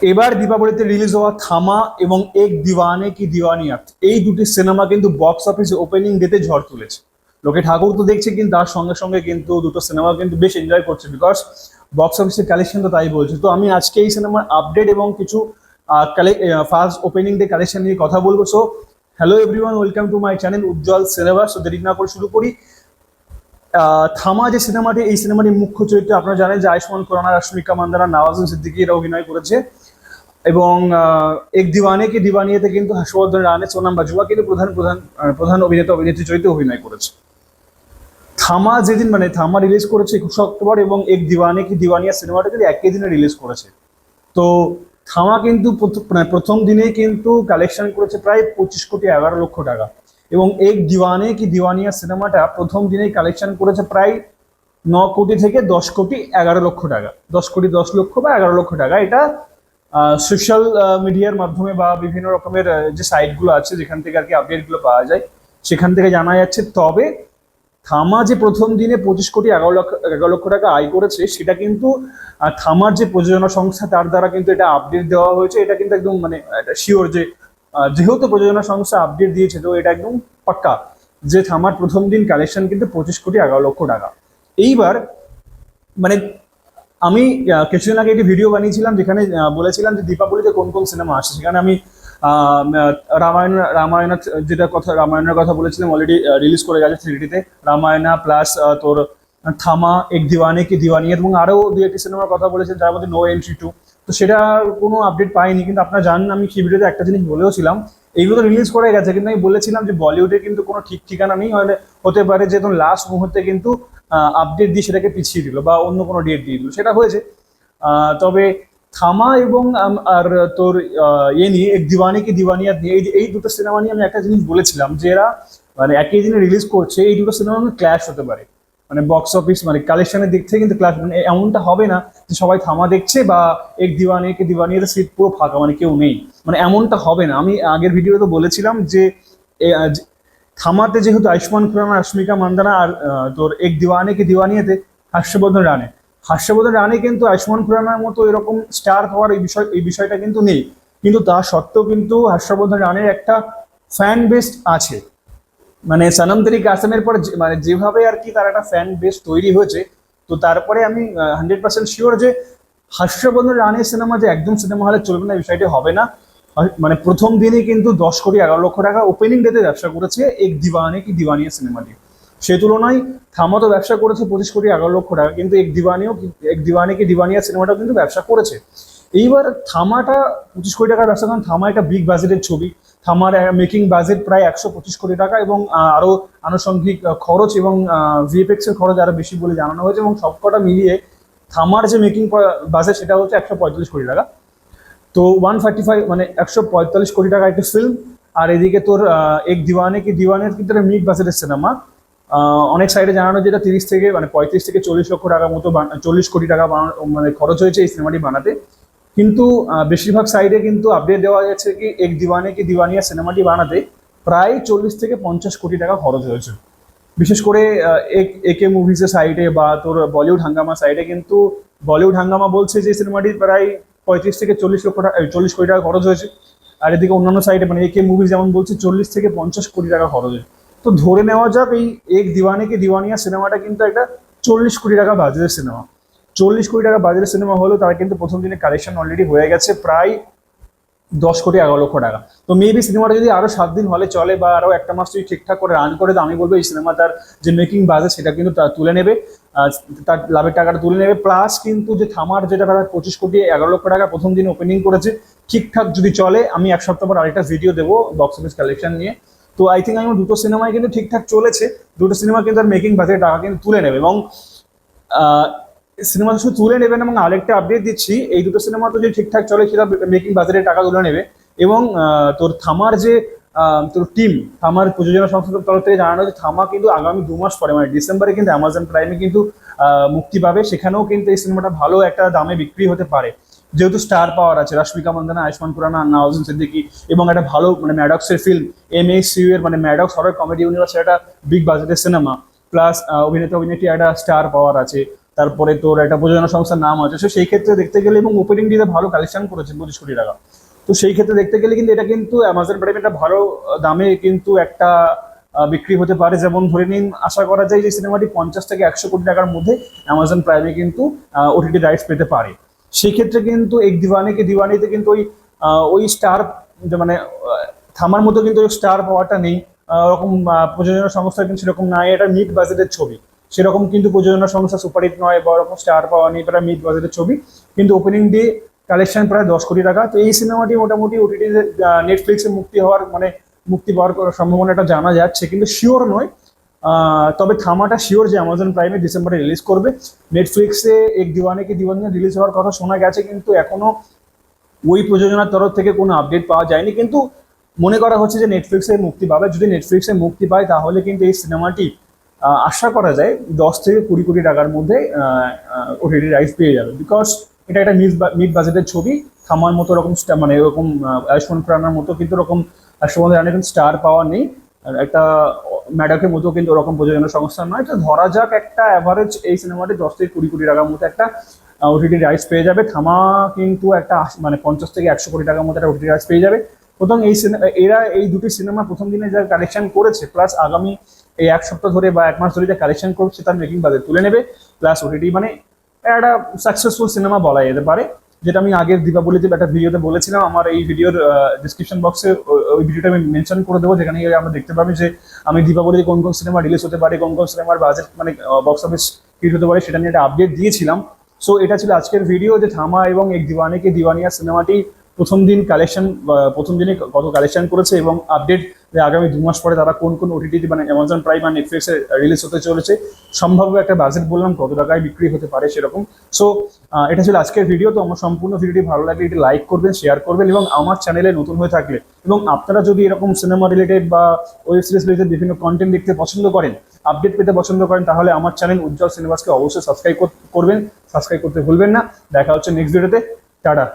এবার দীপাবলিতে রিলিজ হওয়া থামা এবং এক দিওয়ানে কি দিওয়ানিয়াত এই দুটি সিনেমা কিন্তু বক্স অফিসে ওপেনিং ডেতে ঝড় তুলেছে। লোকে ঠাকুর তো দেখছে কিন্তু তার সঙ্গে সঙ্গে কিন্তু দুটো সিনেমা কিন্তু বেশ এনজয় করছে বিকজ বক্স অফিসের কালেকশন তো তাই বলছে। তো আমি আজকে এই সিনেমার আপডেট এবং কিছু ফার্স্ট ওপেনিং ডে কালেকশন নিয়ে কথা বলব। So hello everyone welcome to my channel Ujjwal cinema so দেরি না করে শুরু করি। থামা যে সিনেমাটি এই সিনেমাটির মুখ্য চরিত্রে আপনারা জানেন যে আয়ুষ্মান খুরানা, রশ্মিকা মান্দানা নওয়াজুন সিদ্দিকী এরা অভিনয় করেছে। এবং এক দিওয়ানে কি দিওয়ানিয়াতে কিন্তু হর্ষবর্ধন রানে সোনাম বাজুয়া কিন্তু প্রধান প্রধান প্রধান অভিনেতা, অভিনেত্রী চরিত্রে অভিনয় করেছে। থামা যেদিন মানে থামা রিলিজ করেছে একুশে অক্টোবর এবং এক দিওয়ানে কি দিওয়ানিয়া সিনেমাটা কিন্তু একই দিনে রিলিজ করেছে। তো থামা কিন্তু মানে প্রথম দিনেই কিন্তু কালেকশন করেছে প্রায় পঁচিশ কোটি এগারো লক্ষ টাকা। এবং এক দিওয়ানে কি দিওয়ানিয়া সিনেমাটা প্রথম দিনেই কালেকশন করেছে প্রায় ন কোটি থেকে দশ কোটি এগারো লক্ষ টাকা। দশ কোটি দশ লক্ষ বা এগারো লক্ষ টাকা। এটা সোশ্যাল মিডিয়ার মাধ্যমে বা বিভিন্ন রকমের যে সাইটগুলো আছে, যেখান থেকে আর কি আপডেটগুলো পাওয়া যায়, সেখান থেকে জানা যাচ্ছে তবে থামা যে প্রথম দিনে পঁচিশ কোটি এগারো লক্ষ এগারো লক্ষ টাকা আয় করেছে, সেটা কিন্তু থামার যে প্রযোজনা সংস্থা, তার দ্বারা কিন্তু এটা আপডেট দেওয়া হয়েছে। এটা কিন্তু একদম মানে শিওর যে যেহেতু প্রযোজনা সংস্থা আপডেট দিয়েছে, তো এটা একদম পাক্কা যে থামার প্রথম দিন কালেকশন কিন্তু পঁচিশ কোটি এগারো লক্ষ টাকা। এইবার মানে আমি কিছুদিন আগে একটি ভিডিও বানিয়েছিলাম যেখানে বলেছিলাম যে দীপাবলিতে কোন কোন সিনেমা আসছে। সেখানে আমি রামায়ণ, রামায়ণা, যেটা কথা, রামায়ণের কথা বলেছিলাম অলরেডি রিলিজ করে গেছে থ্রিডিতে। রামায়ণা প্লাস তোর, থামা, এক দিওয়ানি, কি দিওয়ানি, এবং আরও দু একটি সিনেমার কথা বলেছেন যার মধ্যে নো এন্ট্রি টু তো সেটা কোনো আপডেট পাইনি, কিন্তু আপনারা জানেন, আমি সেই ভিডিওতে একটা জিনিস বলেও ছিলাম, এইগুলো রিলিজ করে গেছে, কিন্তু আমি বলেছিলাম যে বলিউডে কিন্তু কোনো ঠিক ঠিকানা নেই হতে পারে যে লাস্ট মুহূর্তে কিন্তু আপডেট দিয়ে সেটাকে পিছিয়ে দিল বা অন্য কোনো ডেট দিয়ে দিল। সেটা হয়েছে। তবে থামা এবং আর তোর ইয়ে নিয়ে এক দিওয়ানি কি দিওয়ানিয়া নিয়ে এই দুটো সিনেমা নিয়ে আমি একটা জিনিস বলেছিলাম যে এরা মানে একই দিনে রিলিজ করছে, এই দুটো সিনেমা ক্ল্যাশ হতে পারে। মানে বক্স অফিস মানে কালেকশনের দিক থেকে কিন্তু ক্লাস মানে এমনটা হবে না যে সবাই থামা দেখছে বা এক দিওয়ানি কে দিওয়ানির সিট পুরো ফাঁকা মানে কেউ নেই। মানে এমনটা হবে না। আমি আগের ভিডিওতে বলেছিলাম যে- থামাতে যেহেতু আয়ুষ্মান খুরানা, রশ্মিকা মান্দানা আর তোর এক দিওয়ানে কে দিওয়ানিয়াতে? হাস্যবর্ধন রানে হাস্যবর্ধন রানে কিন্তু আয়ুষ্মান খুরানার মতো এরকম স্টার হওয়ার এই বিষয়, এই বিষয়টা কিন্তু নেই। কিন্তু তা সত্ত্বেও কিন্তু হাস্যবর্ধন রানের একটা ফ্যান বেস্ট আছে। মানে সনম তেরি কাসমের পর মানে যেভাবে আর কি তার একটা ফ্যান বেস তৈরি হয়েছে, তো তারপরে আমি হান্ড্রেড পার্সেন্ট শিওর যে হর্ষবর্ধন রানের সিনেমা যে একদম সিনেমা হলে চলবে না বিষয়টি হবে না। মানে প্রথম দিনই কিন্তু দশ কোটি এগারো লক্ষ টাকা ওপেনিং ডেতে ব্যবসা করেছে এক দিওয়ানে কি দিওয়ানিয়া সিনেমাটি সে তুলনায় থামা তো ব্যবসা করেছে পঁচিশ কোটি এগারো লক্ষ টাকা কিন্তু এক দিওয়ানিও এক দিওয়ানে কি দিওয়ানিয়া সিনেমাটাও কিন্তু ব্যবসা করেছে। এইবার থামাটা পঁচিশ কোটি টাকার ব্যবসা কারণ থামা একটা বিগ বাজেটের ছবি। থামার মেকিং বাজেট প্রায় একশো পঁচিশ কোটি টাকা এবং আহ, আরও আনুষঙ্গিক খরচ এবং ভিএফএক্স এর খরচ আরও বেশি বলে জানানো হয়েছে এবং সবকটা মিলিয়ে থামার যে মেকিং বাজেট সেটা হচ্ছে একশো পঁয়তাল্লিশ কোটি টাকা। তো ওয়ান থার্টি ফাইভ মানে একশো পঁয়তাল্লিশ কোটি টাকা একটা ফিল্ম আর এদিকে তোর এক দিওয়ানে, কি দিওয়ানের কিন্তু একটা মিড বাজেটের সিনেমা অনেক সাইডে জানানো যেটা তিরিশ থেকে মানে পঁয়ত্রিশ থেকে চল্লিশ লক্ষ টাকার মতো চল্লিশ কোটি টাকা বানানো মানে খরচ হয়েছে এই সিনেমাটি বানাতে। কিন্তু বেশিরভাগ সাইডে কিন্তু আপডেট দেওয়া গেছে কি, এক দিওয়ানে, কি দিওয়ানিয়া সিনেমাটি বানাতে প্রায় চল্লিশ থেকে পঞ্চাশ কোটি টাকা খরচ হয়েছে। বিশেষ করে একে মুভিজের সাইডে বা তোর বলিউড হাঙ্গামা সাইডে কিন্তু বলিউড হাঙ্গামা বলছে যে সিনেমাটি প্রায় পঁয়ত্রিশ থেকে চল্লিশ লক্ষ টাকা চল্লিশ কোটি টাকা খরচ হয়েছে। আর এদিকে অন্যান্য সাইডে মানে একে মুভিজ যেমন বলছে, চল্লিশ থেকে পঞ্চাশ কোটি টাকা খরচ হয়েছে। তো ধরে নেওয়া যাক, এই এক দিওয়ানি কি দিওয়ানিয়া সিনেমাটা কিন্তু একটা চল্লিশ কোটি টাকা বাজেটের সিনেমা। চল্লিশ কোটি টাকা বাজেটের সিনেমা হলো তার কিন্তু প্রথম দিনে কালেকশন অলরেডি হয়ে গেছে। প্রায় দশ কোটি এগারো লক্ষ টাকা। তো মেবি সিনেমাটা যদি আরও সাত দিন হলে চলে বা আরও একটা মাস যদি ঠিকঠাক করে রান করে, তো আমি বলব এই সিনেমা তার যে মেকিং বাজে সেটা কিন্তু তুলে নেবে। তার লাভের টাকাটা তুলে নেবে। প্লাস কিন্তু যে থামার যেটা প্রায় পঁচিশ কোটি এগারো লক্ষ টাকা প্রথম দিন ওপেনিং করেছে, ঠিকঠাক যদি চলে, আমি এক সপ্তাহ পর আরেকটা ভিডিও দেবো বক্স অফিস কালেকশন নিয়ে। তো আই থিঙ্ক আমি দুটো সিনেমায় কিন্তু ঠিকঠাক চলেছে। দুটো সিনেমা কিন্তু তার মেকিং বাজেট টাকা কিন্তু তুলে নেবে। এবং সিনেমা শুধু তুলে নেবেন এবং আরেকটা আপডেট দিচ্ছি। এই দুটো সিনেমা তো যদি ঠিকঠাক চলে, সেটা মেকিং বাজারে টাকা তুলে নেবে। এবং তোর থামার যে তোর টিম থামার প্রযোজনা সংস্থার তরফ থেকে জানানো হয়েছে, থামা কিন্তু আগামী দু মাস পরে মানে ডিসেম্বরে কিন্তু অ্যামাজন প্রাইমে কিন্তু মুক্তি পাবে। সেখানেও কিন্তু এই সিনেমাটা ভালো একটা দামে বিক্রি হতে পারে। যেহেতু স্টার পাওয়ার আছে, রশ্মিকা মন্দানা, আয়ুষ্মান খুরানা নওয়াজুন সিদ্দিকী এবং একটা ভালো মানে ম্যাডক্সের ফিল্ম এম এস সিউ এর মানে ম্যাডক্স হরর কমেডি ইউনিভার্স একটা বিগ বাজেটের সিনেমা প্লাস অভিনেতা অভিনেত্রী একটা স্টার পাওয়ার আছে। তারপরে তোর একটা প্রযোজনা সংস্থার নাম আছে তো সেই ক্ষেত্রে দেখতে গেলে এবং ওপেনিং দিতে ভালো কালেকশন করেছে পঁচিশ কোটি টাকা। তো সেই ক্ষেত্রে দেখতে গেলে কিন্তু এটা কিন্তু অ্যামাজন প্রাইম একটা ভালো দামে কিন্তু একটা বিক্রি হতে পারে। যেমন ধরে নিন, আশা করা যায় যে সিনেমাটি পঞ্চাশ থেকে একশো কোটি টাকার মধ্যে অ্যামাজন প্রাইমে কিন্তু ওটিটি রাইটস পেতে পারে। সেই ক্ষেত্রে কিন্তু এক দিওয়ানিকে দিওয়ানিতে কিন্তু ওই ওই স্টার মানে থামার মতো কিন্তু স্টার পাওয়াটা নেই। ওরকম প্রযোজনা সংস্থা কিন্তু সেরকম নাই। এটা মিড বাজেটের ছবি। সেরকম কিন্তু প্রযোজনা সংস্থা সুপারহিট নয় বা ওরকম স্টার পাওয়া নেই, প্রায় মিড বাজেটের ছবি। কিন্তু ওপেনিং ডে কালেকশন প্রায় দশ কোটি টাকা। তো এই সিনেমাটি মোটামুটি ওটিটি নেটফ্লিক্সে মুক্তি হওয়ার মানে মুক্তি পাওয়ার সম্ভাবনাটা জানা যাচ্ছে। কিন্তু শিওর নয় তবে থামাটা শিওর যে অ্যামাজন প্রাইমে ডিসেম্বরে রিলিজ করবে। নেটফ্লিক্সে এক দিওয়ানে কি দিওয়ানে রিলিজ হওয়ার কথা শোনা গেছে, কিন্তু এখনও ওই প্রযোজনার তরফ থেকে কোনো আপডেট পাওয়া যায়নি। কিন্তু মনে করা হচ্ছে যে নেটফ্লিক্সে মুক্তি পাবে। যদি নেটফ্লিক্সে মুক্তি পায়, তাহলে কিন্তু এই সিনেমাটি আশা করা যায় দশ থেকে কুড়ি কোটি টাকার মধ্যে ওটিটি রাইটস পেয়ে যাবে। বিকজ এটা একটা মিড মিড বাজেটের ছবি। থামার মতো star- মানে এরকম আয়ুষ্মান খুরানার মতো কিন্তু এরকম আয়ুষ্মান রানের স্টার পাওয়া নেই। একটা ম্যাডাকের মতো কিন্তু ওরকম প্রযোজনা সংস্থা নয়। তো ধরা যাক একটা অ্যাভারেজ এই সিনেমাটি দশ থেকে কুড়ি কোটি টাকার মতো একটা ওটিটি রাইটস পেয়ে যাবে। থামা কিন্তু একটা মানে পঞ্চাশ থেকে একশো কোটি টাকার মতো একটা ওটিটি রাইটস পেয়ে যাবে। প্রথম এই সিনেমা এরা এই দুটি সিনেমা প্রথম দিনে যা কালেকশন করেছে প্লাস আগামী এই এক সপ্তাহ ধরে বা এক মাস ধরে যা কালেকশন করছে তার মেকিং বাজেট তুলে নেবে প্লাস ওটিটি মানে একটা সাকসেসফুল সিনেমা বলা যেতে পারে, যেটা আমি আগের দীপাবলিতে একটা ভিডিওতে বলেছিলাম, আমার এই ভিডিওর ডিসক্রিপশন বক্সে ওই ভিডিওটা আমি মেনশন করে দেবো, যেখানে গিয়ে আমরা দেখতে পাবি যে আমি দীপাবলিতে কোন কোন সিনেমা রিলিজ হতে পারে, কোন কোন সিনেমার বাজেট মানে বক্স অফিস হিট হতে পারে, সেটা নিয়ে একটা আপডেট দিয়েছিলাম। সো এটা ছিল আজকের ভিডিও যে থামা এবং এক দিওয়ানিকে দিওয়ানিয়া সিনেমাটি প্রথম দিন কালেকশন প্রথম দিনে কত কালেকশন করেছে এবং আপডেট যে আগামী দু মাস পরে তারা কোন কোন ওটিটি মানে অ্যামাজন প্রাইম আর নেটফ্লিক্সে রিলিজ হতে চলেছে, সম্ভাব্য একটা বাজেট বললাম, কত টাকায় বিক্রি হতে পারে সেরকম। সো এটা ছিল আজকের ভিডিও তো আমার সম্পূর্ণ ভিডিওটি ভালো লাগলে এটি লাইক করবেন শেয়ার করবেন এবং আমার চ্যানেলে নতুন হয়ে থাকলে এবং আপনারা যদি এরকম সিনেমা রিলেটেড বা ওয়েব সিরিজ রিলেটেড বিভিন্ন কন্টেন্ট দেখতে পছন্দ করেন আপডেট পেতে পছন্দ করেন, তাহলে আমার চ্যানেল উজ্জ্বল সিনেমাসকে অবশ্যই সাবস্ক্রাইব করবেন। সাবস্ক্রাইব করতে ভুলবেন না। দেখা হচ্ছে নেক্সট ভিডিওতে টাটা।